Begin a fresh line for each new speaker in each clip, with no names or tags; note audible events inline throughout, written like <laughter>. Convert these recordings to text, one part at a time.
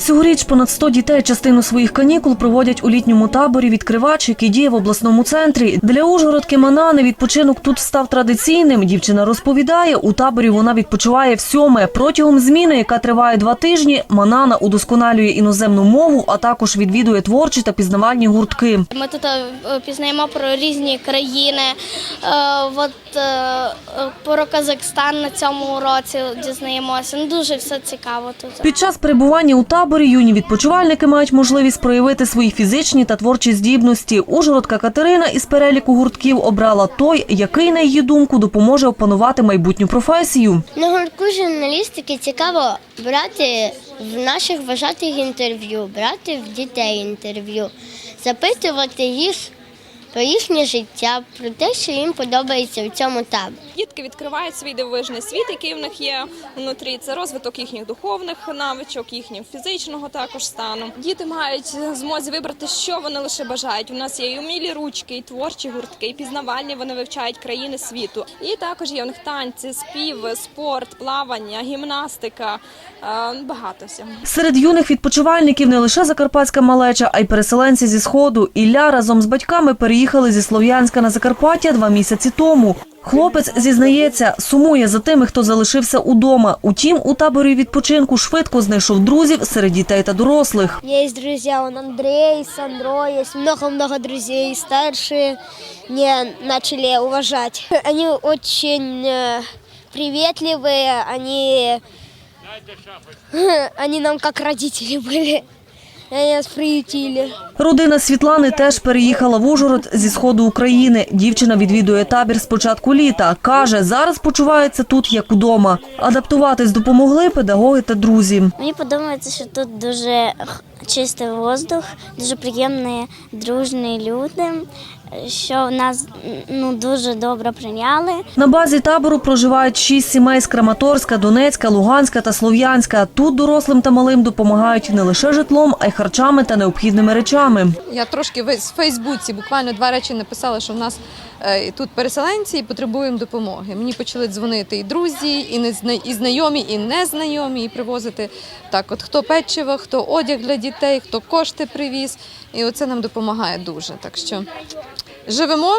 Цьогоріч понад 100 дітей частину своїх канікул проводять у літньому таборі «Відкривач», який діє в обласному центрі. Для Ужгородки Манани відпочинок тут став традиційним. Дівчина розповідає, у таборі вона відпочиває всьоме. Протягом зміни, яка триває два тижні, Манана удосконалює іноземну мову, а також відвідує творчі та пізнавальні гуртки.
Ми тут е, пізнаємо про різні країни. Е, От е, про Казахстан на цьому уроці дізнаємося. Ну, дуже все цікаво тут.
Під час перебування у таборі юні відпочивальники мають можливість проявити свої фізичні та творчі здібності. Ужгородка Катерина із переліку гуртків обрала той, який, на її думку, допоможе опанувати майбутню професію.
На гуртку журналістики цікаво брати в наших вважатих інтерв'ю, брати в дітей інтерв'ю, запитувати їх про їхнє життя, про те, що їм подобається в цьому таборі.
Дітки відкривають свій дивовижний світ, який в них є внутрі. Це розвиток їхніх духовних навичок, їхнього фізичного також стану. Діти мають змозі вибрати, що вони лише бажають. У нас є і умілі ручки, і творчі гуртки, і пізнавальні. Вони вивчають країни світу. І також є у них танці, спів, спорт, плавання, гімнастика. е, Багато всього.
Серед юних відпочивальників не лише закарпатська малеча, а й переселенці зі сходу. Ілля разом з батьками переїхали зі Слов'янська на Закарпаття два місяці тому. Хлопець зізнається, сумує за тими, хто залишився удома. Утім, у таборі відпочинку швидко знайшов друзів серед дітей та дорослих.
Есть друзья, он Андрей, Сандро, есть много-много друзей старшие, не начали уважать. Они <laughs> очень э, приветливые, они, они нам <laughs> как родители были. Приютили.
Родина Світлани теж переїхала в Ужгород зі сходу України. Дівчина відвідує табір з початку літа. Каже, зараз почувається тут як удома. Адаптуватись допомогли педагоги та друзі.
Мені подобається, що тут дуже чистий воздух, дуже приємні, дружні люди, що нас ну, дуже добре прийняли.
На базі табору проживають шість сімей з Краматорська, Донецька, Луганська та Слов'янська. Тут дорослим та малим допомагають не лише житлом, а й харчами та необхідними речами.
Я трошки в Фейсбуці буквально два речі написала, що в нас е, тут переселенці і потребуємо допомоги. Мені почали дзвонити і друзі, і незна- і знайомі, і незнайомі, і привозити так, от хто печиво, хто одяг для дітей, хто кошти привіз. І оце нам допомагає дуже. Так що живемо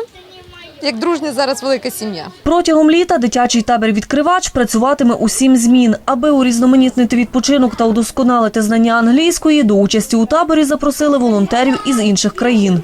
як дружня зараз велика сім'я.
Протягом літа дитячий табір відкривач працюватиме у сім змін. Аби урізноманітнити відпочинок та удосконалити знання англійської, до участі у таборі запросили волонтерів із інших країн.